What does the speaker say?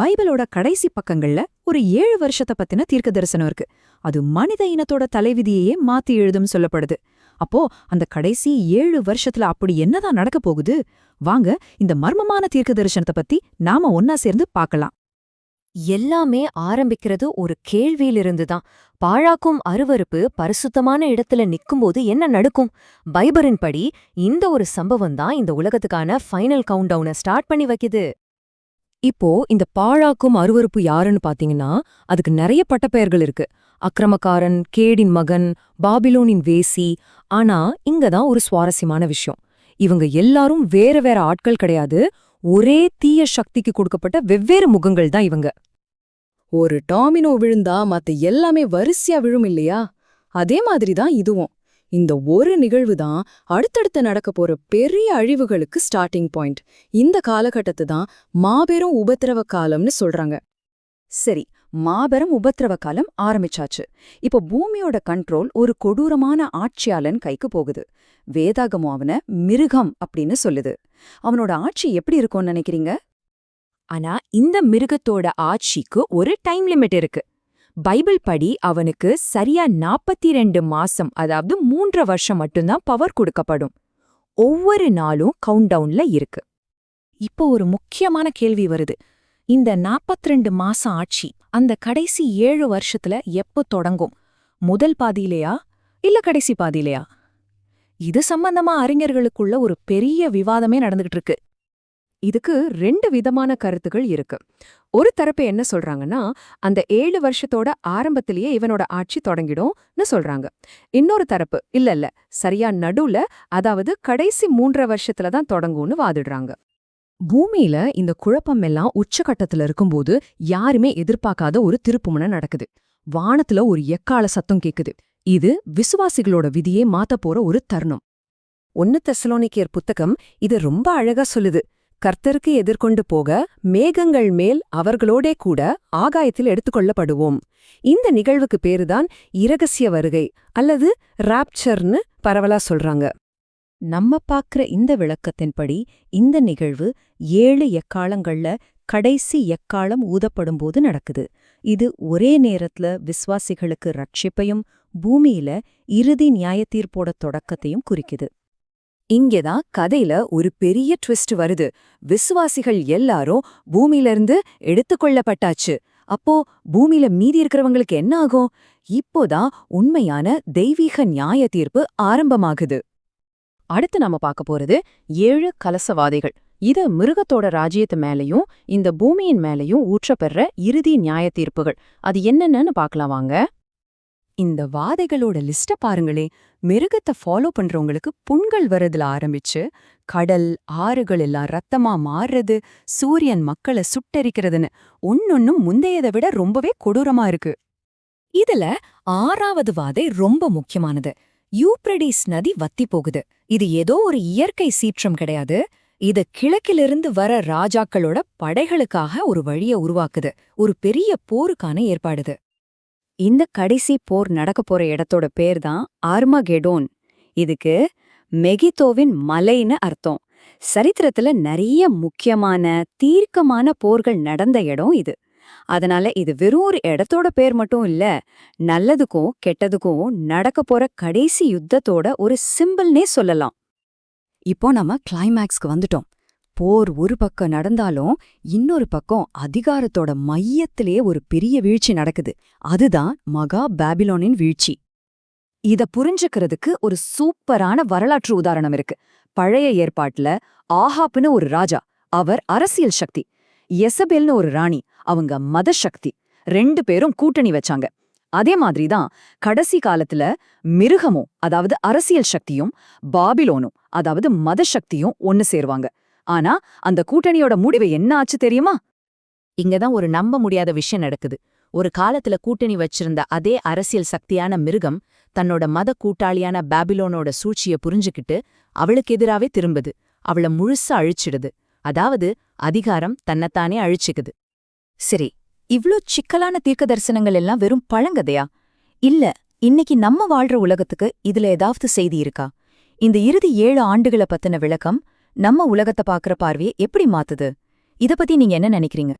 பைபிளோட கடைசி பக்கங்கள்ல ஒரு ஏழு வருஷத்தை பத்தின தீர்க்க தரிசனம் இருக்கு. அது மனித இனத்தோட தலைவிதியையே மாத்தி எழுதும் சொல்லப்படுது. அப்போ அந்த கடைசி ஏழு வருஷத்துல அப்படி என்னதான் நடக்க போகுது? வாங்க இந்த மர்மமான தீர்க்க தரிசனத்தை பத்தி நாம ஒன்னா சேர்ந்து பார்க்கலாம். எல்லாமே ஆரம்பிக்கிறது ஒரு கேள்வியிலிருந்து தான் பாழாக்கும் அருவருப்பு பரிசுத்தமான இடத்துல நிக்கும்போது என்ன நடக்கும்? பைபரின் படி இந்த ஒரு சம்பவம் தான் இந்த உலகத்துக்கான ஃபைனல் கவுண்ட் டவுனை ஸ்டார்ட் பண்ணி வைக்குது. இப்போ இந்த பாழாக்கும் அருவருப்பு யாருன்னு பாத்தீங்கன்னா அதுக்கு நிறைய பட்டப்பெயர்கள் இருக்கு. அக்கிரமக்காரன் கேடின் மகன் பாபிலோனின் வேசி ஆனா இங்கதான் ஒரு சுவாரஸ்யமான விஷயம். இவங்க எல்லாரும் வேற வேற ஆட்கள் கிடையாது ஒரே தீய சக்திக்கு கொடுக்கப்பட்ட வெவ்வேறு முகங்கள் தான் இவங்க. ஒரு டாமினோ விழுந்தா மத்த எல்லாமே வரிசையா விழும் இல்லையா? அதே மாதிரி தான் இதுவும். இந்த ஒரு நிகழ்வு தான் அடுத்தடுத்து நடக்க போற பெரிய அழிவுகளுக்கு ஸ்டார்டிங் பாயிண்ட் இந்த காலகட்டத்தை தான் மாபெரும் உபத்திரவ காலம்னு சொல்றாங்க. சரி மாபெரும் உபத்திரவ காலம் ஆரம்பிச்சாச்சு. இப்போ பூமியோட கண்ட்ரோல் ஒரு கொடூரமான ஆட்சியாளன் கைக்கு போகுது. வேதாகமோ அவன மிருகம் அப்படின்னு சொல்லுது. அவனோட ஆட்சி எப்படி இருக்கும்னு நினைக்கிறீங்க? ஆனா இந்த மிருகத்தோட ஆட்சிக்கு ஒரு டைம் லிமிட் இருக்கு. பைபிள் படி அவனுக்கு சரியா நாற்பத்தி ரெண்டு மாசம் அதாவது மூன்று வருஷம் மட்டும்தான் பவர் கொடுக்கப்படும். ஒவ்வொரு நாளும் கவுண்ட் டவுன்ல இருக்கு. இப்போ ஒரு முக்கியமான கேள்வி வருது. இந்த 42 மாசம் ஆட்சி அந்த கடைசி ஏழு வருஷத்துல எப்போ தொடங்கும்? முதல் பாதியிலையா? இல்ல கடைசி பாதியிலையா? இது சம்பந்தமா அறிஞர்களுக்குள்ள ஒரு பெரிய விவாதமே நடந்துகிட்டு இருக்கு. இதுக்கு ரெண்டு விதமான கருத்துகள் இருக்கு. ஒரு தரப்பு என்ன சொல்றாங்கன்னா அந்த ஏழு வருஷத்தோட ஆரம்பத்திலேயே இவனோட ஆட்சி தொடங்கிடும்னு சொல்றாங்க. இன்னொரு தரப்பு இல்ல இல்ல சரியா நடுவுல அதாவது கடைசி மூன்றரை வருஷத்துல தான் தொடங்கும்னு வாதிடுறாங்க. பூமியில இந்த குழப்பம் எல்லாம் உச்சகட்டத்துல இருக்கும்போது யாருமே எதிர்பார்க்காத ஒரு திருப்புமுனை நடக்குது. வானத்துல ஒரு எக்கால சத்தம் கேக்குது. இது விசுவாசிகளோட விதியே மாத்த போற ஒரு தருணம். ஒன்னு தெசலோனிக்கியர் புத்தகம் இது ரொம்ப அழகா சொல்லுது. கர்த்தருக்கு எதிர்கொண்டு போக மேகங்கள் மேல் அவர்களோடே கூட ஆகாயத்தில் எடுத்துக்கொள்ளப்படுவோம். இந்த நிகழ்வுக்கு பேருதான் இரகசிய வருகை அல்லது ராப்சர்னு பரவலா சொல்றாங்க. நம்ம பாக்குற இந்த விளக்கத்தின்படி இந்த நிகழ்வு ஏழு எக்காலங்கள்ல கடைசி எக்காலம் ஊதப்படும்போது நடக்குது. இது ஒரே நேரத்துல விஸ்வாசிகளுக்கு ரட்சிப்பையும் பூமியில இறுதி நியாயத்தீர்ப்போட தொடக்கத்தையும் குறிக்குது. இங்கேதான் கதையில ஒரு பெரிய ட்விஸ்ட் வருது. விசுவாசிகள் எல்லாரும் பூமியிலிருந்து எடுத்துக்கொள்ளப்பட்டாச்சு அப்போ பூமியில மீதி இருக்கிறவங்களுக்கு என்ன ஆகும்? இப்போதான் உண்மையான தெய்வீக நியாய தீர்ப்பு ஆரம்பமாகுது. அடுத்து நாம பார்க்க போறது ஏழு கலசவாதிகள். இது மிருகத்தோட ராஜ்யத்து மேலயும் இந்த பூமியின் மேலயும் ஊற்றப்பெற இறுதி நியாய தீர்ப்புகள். அது என்னென்னு பார்க்கலாம் வாங்க. இந்த வாதைகளோட லிஸ்ட பாருங்களே. மிருகத்தை ஃபாலோ பண்றவங்களுக்கு புண்கள் வரதுல ஆரம்பிச்சு கடல் ஆறுகள் எல்லாம் ரத்தமா மாறுறது சூரியன் மக்களை சுட்டரிக்கிறதுன்னு. ஒன்னொன்னும் முந்தையதை விட ரொம்பவே கொடூரமா இருக்கு. இதுல ஆறாவது வாதை ரொம்ப முக்கியமானது. யூப்ரடிஸ் நதி வத்தி போகுது. இது ஏதோ ஒரு இயற்கை சீற்றம் கிடையாது. இது கிழக்கிலிருந்து வர ராஜாக்களோட படைகளுக்காக ஒரு வழிய உருவாக்குது. ஒரு பெரிய போருக்கான ஏற்பாடுது இந்த கடைசி போர் நடக்க போற இடத்தோட பேர் தான் ஆர்மகெடோன். இதுக்கு மெகிதோவின் மலைன்னு அர்த்தம். சரித்திரத்துல நிறைய முக்கியமான தீர்க்கமான போர்கள் நடந்த இடம் இது. அதனால இது வெறும் ஒரு இடத்தோட பேர் மட்டும் இல்ல நல்லதுக்கும் கெட்டதுக்கும் நடக்க போற கடைசி யுத்தத்தோட ஒரு சிம்பிள்னே சொல்லலாம். இப்போ நம்ம கிளைமேக்ஸ்க்கு வந்துட்டோம். போர் ஒரு பக்கம் நடந்தாலும் இன்னொரு பக்கம் அதிகாரத்தோட மையத்திலே ஒரு பெரிய வீழ்ச்சி நடக்குது. அதுதான் மகா பாபிலோனின் வீழ்ச்சி. இத புரிஞ்சுக்கிறதுக்கு ஒரு சூப்பரான வரலாற்று உதாரணம் இருக்கு. பழைய ஏற்பாட்டுல ஆஹாப்னு ஒரு ராஜா அவர் அரசியல் சக்தி. எசபெல்னு ஒரு ராணி அவங்க மத சக்தி. ரெண்டு பேரும் கூட்டணி வச்சாங்க. அதே மாதிரிதான் கடைசி காலத்துல மிருகமும் அதாவது அரசியல் சக்தியும் பாபிலோனும் அதாவது மத சக்தியும் ஒன்னு சேருவாங்க. ஆனா அந்த கூட்டணியோட முடிவு என்ன ஆச்சு தெரியுமா? இங்கதான் ஒரு நம்ப முடியாத விஷயம் நடக்குது. ஒரு காலத்துல கூட்டணி வச்சிருந்த அதே அரசியல் சக்தியான மிருகம் தன்னோட மத கூட்டாளியான பாபிலோனோட சூழ்ச்சிய புரிஞ்சுக்கிட்டு அவளுக்கு எதிராவே திரும்புது. அவள முழுசா அழிச்சிடுது. அதாவது அதிகாரம் தன்னைத்தானே அழிச்சுக்குது. சரி இவ்ளோ சிக்கலான தீர்க்க தரிசனங்கள் எல்லாம் வெறும் பழங்கதையா? இல்ல இன்னைக்கு நம்ம வாழ்ற உலகத்துக்கு இதுல ஏதாவது செய்தி இருக்கா? இந்த இறுதி ஏழு ஆண்டுகள பத்தின விளக்கம் நம்ம உலகத்தை பாக்குற பார்வையை எப்படி மாத்துது? இத பத்தி நீங்க என்ன நினைக்கிறீங்க?